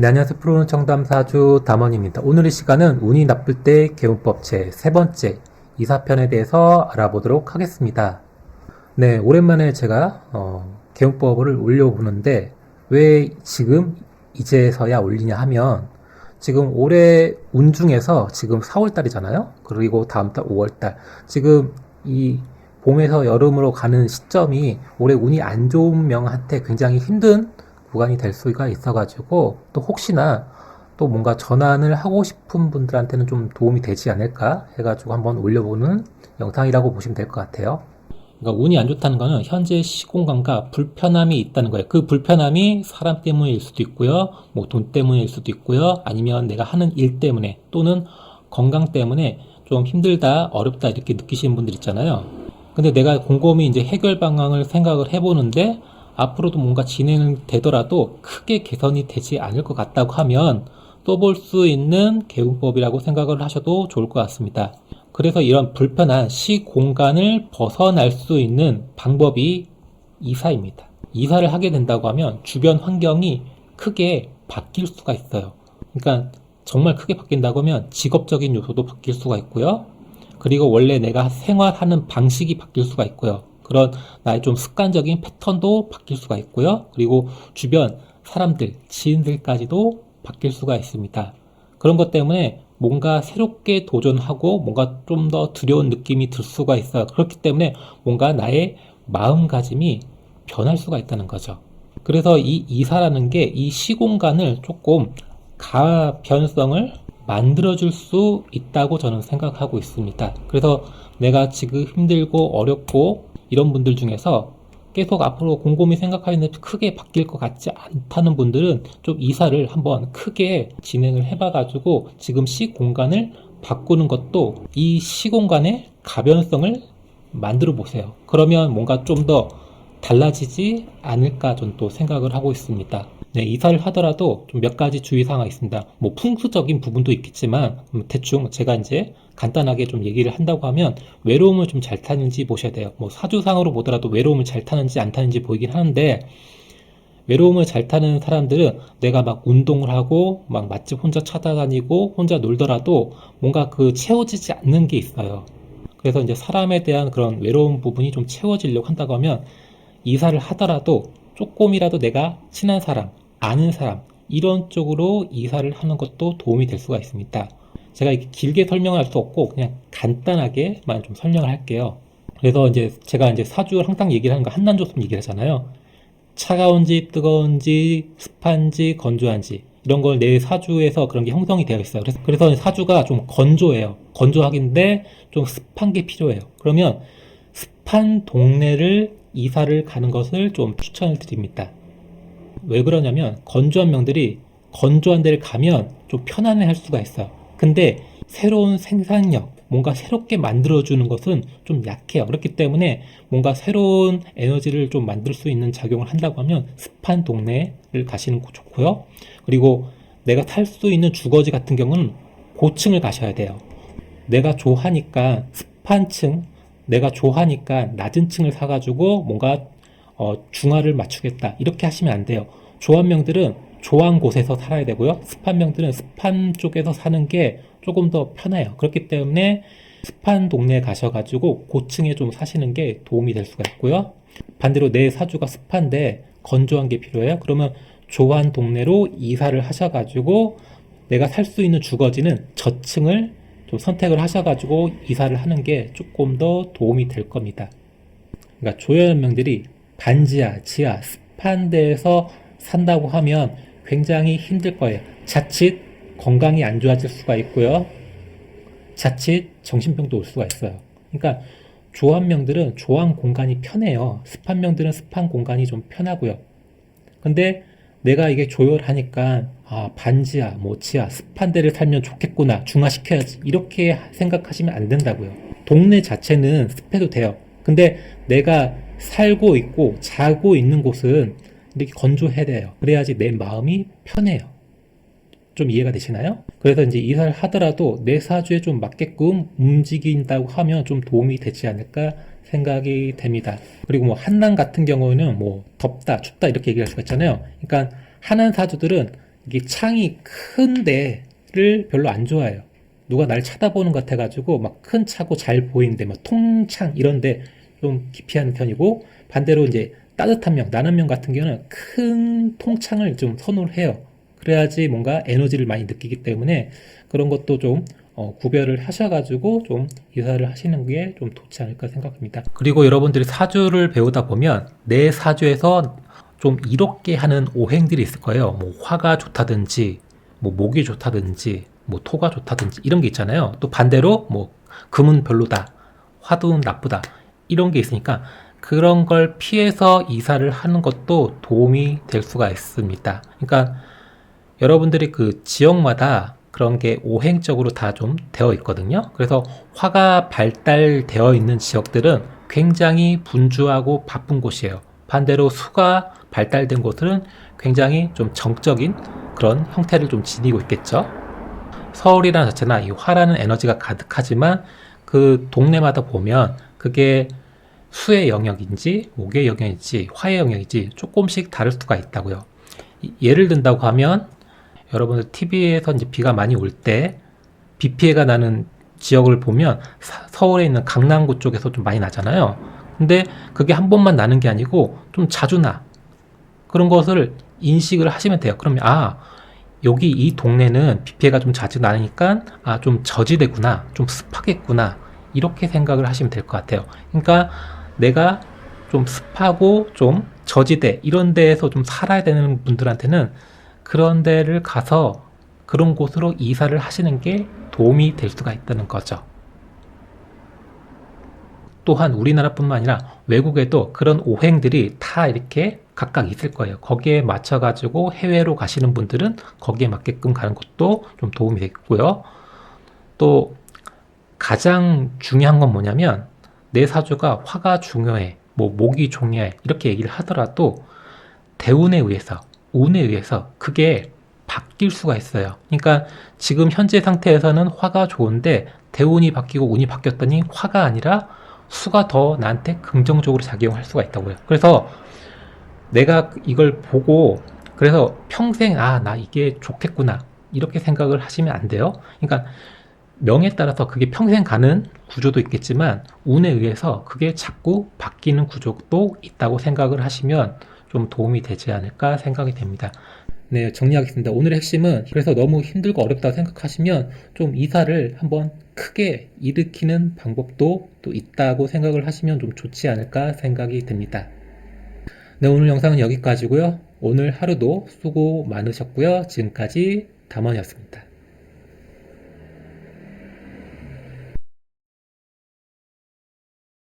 네, 안녕하세요. 프로는 청담사주 담원입니다. 오늘 의 시간은 운이 나쁠 때 개운법 제 세 번째 이사편에 대해서 알아보도록 하겠습니다. 네, 오랜만에 제가 어, 개운법을 올려보는데 왜 지금 이제서야 올리냐 하면 지금 올해 운 중에서 지금 4월달이잖아요. 그리고 다음 달 5월달. 지금 이 봄에서 여름으로 가는 시점이 올해 운이 안 좋은 명한테 굉장히 힘든 구간이 될 수가 있어가지고 또 혹시나 또 뭔가 전환을 하고 싶은 분들한테는 좀 도움이 되지 않을까 해가지고 한번 올려보는 영상이라고 보시면 될 것 같아요. 그러니까 운이 안 좋다는 거는 현재 시공간과 불편함이 있다는 거예요. 그 불편함이 사람 때문일 수도 있고요. 뭐 돈 때문일 수도 있고요. 아니면 내가 하는 일 때문에 또는 건강 때문에 좀 힘들다, 어렵다 이렇게 느끼시는 분들 있잖아요. 근데 내가 곰곰이 이제 해결 방향을 생각을 해보는데 앞으로도 뭔가 진행되더라도 크게 개선이 되지 않을 것 같다고 하면 또볼수 있는 개운법이라고 생각을 하셔도 좋을 것 같습니다. 그래서 이런 불편한 시 공간을 벗어날 수 있는 방법이 이사입니다. 이사를 하게 된다고 하면 주변 환경이 크게 바뀔 수가 있어요. 그러니까 정말 크게 바뀐다고 하면 직업적인 요소도 바뀔 수가 있고요. 그리고 원래 내가 생활하는 방식이 바뀔 수가 있고요. 그런 나의 좀 습관적인 패턴도 바뀔 수가 있고요. 그리고 주변 사람들, 지인들까지도 바뀔 수가 있습니다. 그런 것 때문에 뭔가 새롭게 도전하고 뭔가 좀 더 두려운 느낌이 들 수가 있어요. 그렇기 때문에 뭔가 나의 마음가짐이 변할 수가 있다는 거죠. 그래서 이 이사라는 게 이 시공간을 조금 가변성을 만들어줄 수 있다고 저는 생각하고 있습니다. 그래서 내가 지금 힘들고 어렵고 이런 분들 중에서 계속 앞으로 곰곰이 생각하는데 크게 바뀔 것 같지 않다는 분들은 좀 이사를 한번 크게 진행을 해봐가지고 지금 시 공간을 바꾸는 것도 이 시 공간의 가변성을 만들어 보세요. 그러면 뭔가 좀 더 달라지지 않을까 저는 또 생각을 하고 있습니다. 네, 이사를 하더라도 좀 몇 가지 주의사항이 있습니다. 뭐 풍수적인 부분도 있겠지만 음, 대충 제가 이제 간단하게 좀 얘기를 한다고 하면 외로움을 좀 잘 타는지 보셔야 돼요. 뭐 사주상으로 보더라도 외로움을 잘 타는지 안 타는지 보이긴 하는데 외로움을 잘 타는 사람들은 내가 막 운동을 하고 막 맛집 혼자 찾아다니고 혼자 놀더라도 뭔가 그 채워지지 않는 게 있어요. 그래서 이제 사람에 대한 그런 외로운 부분이 좀 채워지려고 한다고 하면 이사를 하더라도 조금이라도 내가 친한 사람, 아는 사람, 이런 쪽으로 이사를 하는 것도 도움이 될 수가 있습니다. 제가 이렇게 길게 설명할 수 없고 그냥 간단하게만 좀 설명을 할게요. 그래서 이제 제가 이제 사주를 항상 얘기를 하는 거 한난조선 얘기를 하잖아요. 차가운지 뜨거운지 습한지 건조한지 이런 걸 내 사주에서 그런 게 형성이 되어 있어요. 그래서, 그래서 사주가 좀 건조해요. 건조하긴데 좀 습한 게 필요해요. 그러면 습한 동네를 이사를 가는 것을 좀 추천을 드립니다. 왜 그러냐면 건조한 명들이 건조한 데를 가면 좀 편안해 할 수가 있어요. 근데 새로운 생산력, 뭔가 새롭게 만들어주는 것은 좀 약해요. 그렇기 때문에 뭔가 새로운 에너지를 좀 만들 수 있는 작용을 한다고 하면 습한 동네를 가시는 거 좋고요. 그리고 내가 탈 수 있는 주거지 같은 경우는 고층을 가셔야 돼요. 내가 좋아하니까 습한 층, 내가 좋아하니까 낮은 층을 사가지고 뭔가 어, 중화를 맞추겠다. 이렇게 하시면 안 돼요. 조합명들은 조한 곳에서 살아야 되고요. 습한 명들은 습한 쪽에서 사는 게 조금 더 편해요. 그렇기 때문에 습한 동네에 가셔가지고 고층에 좀 사시는 게 도움이 될 수가 있고요. 반대로 내 사주가 습한데 건조한 게 필요해요. 그러면 조한 동네로 이사를 하셔가지고 내가 살 수 있는 주거지는 저층을 좀 선택을 하셔가지고 이사를 하는 게 조금 더 도움이 될 겁니다. 그러니까 조현명들이 반지하, 지하, 습한 데에서 산다고 하면 굉장히 힘들 거예요. 자칫 건강이 안 좋아질 수가 있고요. 자칫 정신병도 올 수가 있어요. 그러니까 조합명들은 조한 공간이 편해요. 습한 명들은 습한 공간이 좀 편하고요. 근데 내가 이게 조열하니까 아 반지하, 뭐 지하, 습한 데를 살면 좋겠구나 중화시켜야지 이렇게 생각하시면 안 된다고요. 동네 자체는 습해도 돼요. 근데 내가 살고 있고 자고 있는 곳은 이렇게 건조해야 돼요. 그래야지 내 마음이 편해요. 좀 이해가 되시나요? 그래서 이제 이사를 하더라도 내 사주에 좀 맞게끔 움직인다고 하면 좀 도움이 되지 않을까 생각이 됩니다. 그리고 뭐 한남 같은 경우는 뭐 덥다, 춥다 이렇게 얘기할 수가 있잖아요. 그러니까 하는 사주들은 이게 창이 큰 데를 별로 안 좋아해요. 누가 날 쳐다보는 것 같아가지고 막 큰 차고 잘 보이는데 막 통창 이런데 좀 기피하는 편이고 반대로 이제 따뜻한 명, 나는 명 같은 경우는 큰 통창을 좀 선호를 해요. 그래야지 뭔가 에너지를 많이 느끼기 때문에 그런 것도 좀 어, 구별을 하셔가지고 좀 이사를 하시는 게 좀 좋지 않을까 생각합니다. 그리고 여러분들이 사주를 배우다 보면 내 사주에서 좀 이롭게 하는 오행들이 있을 거예요. 뭐 화가 좋다든지, 뭐 목이 좋다든지, 뭐 토가 좋다든지 이런 게 있잖아요. 또 반대로 뭐 금은 별로다, 화도 나쁘다 이런 게 있으니까 그런 걸 피해서 이사를 하는 것도 도움이 될 수가 있습니다. 그러니까 여러분들이 그 지역마다 그런 게 오행적으로 다 좀 되어 있거든요. 그래서 화가 발달되어 있는 지역들은 굉장히 분주하고 바쁜 곳이에요. 반대로 수가 발달된 곳들은 굉장히 좀 정적인 그런 형태를 좀 지니고 있겠죠. 서울이라는 자체나 이 화라는 에너지가 가득하지만 그 동네마다 보면 그게 수의 영역인지 목의 영역인지 화의 영역인지 조금씩 다를 수가 있다고요. 이- 예를 든다고 하면 여러분들 TV에서 이제 비가 많이 올 때 비 피해가 나는 지역을 보면 사- 서울에 있는 강남구 쪽에서 좀 많이 나잖아요. 근데 그게 한 번만 나는 게 아니고 좀 자주 나. 그런 것을 인식을 하시면 돼요. 그러면 아 여기 이 동네는 비 피해가 좀 자주 나니까 아 좀 저지대구나, 좀 습하겠구나 이렇게 생각을 하시면 될 것 같아요. 그러니까 내가 좀 습하고 좀 저지대 이런 데에서 좀 살아야 되는 분들한테는 그런 데를 가서 그런 곳으로 이사를 하시는 게 도움이 될 수가 있다는 거죠. 또한 우리나라뿐만 아니라 외국에도 그런 오행들이 다 이렇게 각각 있을 거예요. 거기에 맞춰가지고 해외로 가시는 분들은 거기에 맞게끔 가는 것도 좀 도움이 되겠고요. 또 가장 중요한 건 뭐냐면 내 사주가 화가 중요해, 뭐 목이 중요해 이렇게 얘기를 하더라도 대운에 의해서 운에 의해서 그게 바뀔 수가 있어요. 그러니까 지금 현재 상태에서는 화가 좋은데 대운이 바뀌고 운이 바뀌었더니 화가 아니라 수가 더 나한테 긍정적으로 작용할 수가 있다고요. 그래서 내가 이걸 보고 그래서 평생 아 나 이게 좋겠구나 이렇게 생각을 하시면 안 돼요. 그러니까 명에 따라서 그게 평생 가는 구조도 있겠지만 운에 의해서 그게 자꾸 바뀌는 구조도 있다고 생각을 하시면 좀 도움이 되지 않을까 생각이 됩니다. 네, 정리하겠습니다. 오늘의 핵심은 그래서 너무 힘들고 어렵다고 생각하시면 좀 이사를 한번 크게 일으키는 방법도 또 있다고 생각을 하시면 좀 좋지 않을까 생각이 듭니다. 네, 오늘 영상은 여기까지고요. 오늘 하루도 수고 많으셨고요. 지금까지 담원이었습니다.